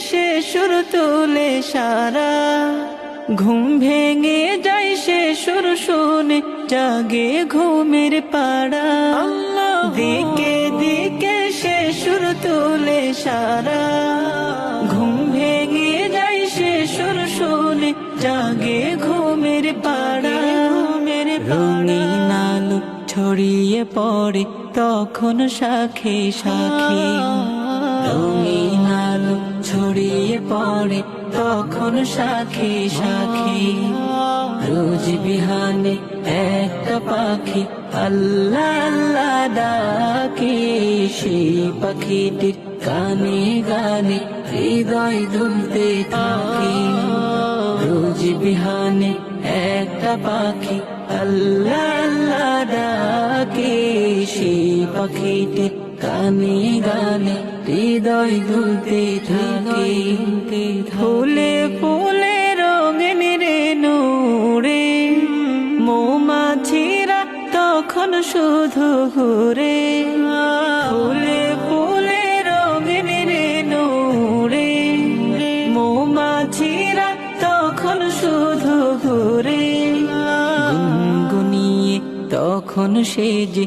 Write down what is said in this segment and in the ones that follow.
সে সুর তুলে সারা। ঘুম ভেঙে যায় সে সুর শুনে জাগে ঘুমের পাড়া। দিকে দিকে সে সুর তুলে সারা। ঘুম ভেঙে যায় সে সুর শুনে জাগে ঘুমের পাড়া। ঘুমের রঙিন আলো ছড়িয়ে পড়ে তখন শাখে শাখে। রঙিন আলো ছড়িয়ে পড়ে, তখন শাখে শাখে রোজ বিহানে একটা পাখি, আল্লাহ আল্লাহ ডাকে সেই পাখিটির গানে গানে, হৃদয় দুলতে থাকে। রোজ বিহানে একটা পাখি, আল্লাহ আল্লাহ ডাকে সেই পাখিটি গানে গানে, হৃদয় দুলতে থাকে ফুলে ফুলে রঙিন রে নূরে। মৌমাছিরা তখন শুধু ঘুরে। ফুলে ফুলে রঙিন রে নূরে। মৌমাছিরা তখন শুধু ঘুরে। গুনগুনিয়ে তখন সে যে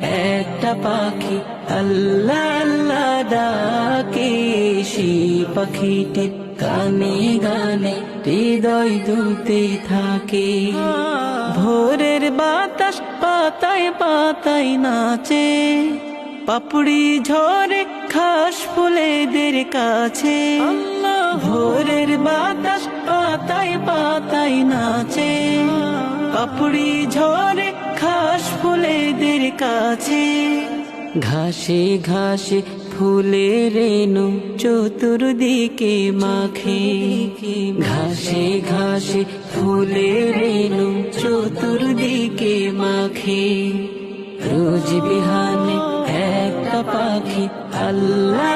একটা পাখি, আল্লাহ আল্লাহ ডাকে, সেই পাখিটির গানে গানে, হৃদয় দুলতে থাকে। ভোরের বাতাস পাতায় পাতায় নাচে, পাপড়ি ঝরে খাস ফুলেদের কাছে। ভোরের বাতাস পাতায় পাতায় নাচে। পাপড়ি ঝরে ঘাস ফুলেদের কাছে। ঘাসে ঘাসে ফুলে রেণু চতুর্দিকে মাখে। ঘাসে ঘাসে ফুলে রেণু চতুর্দিকে মাখে। রোজ বিহানে একটা পাখি আল্লাহ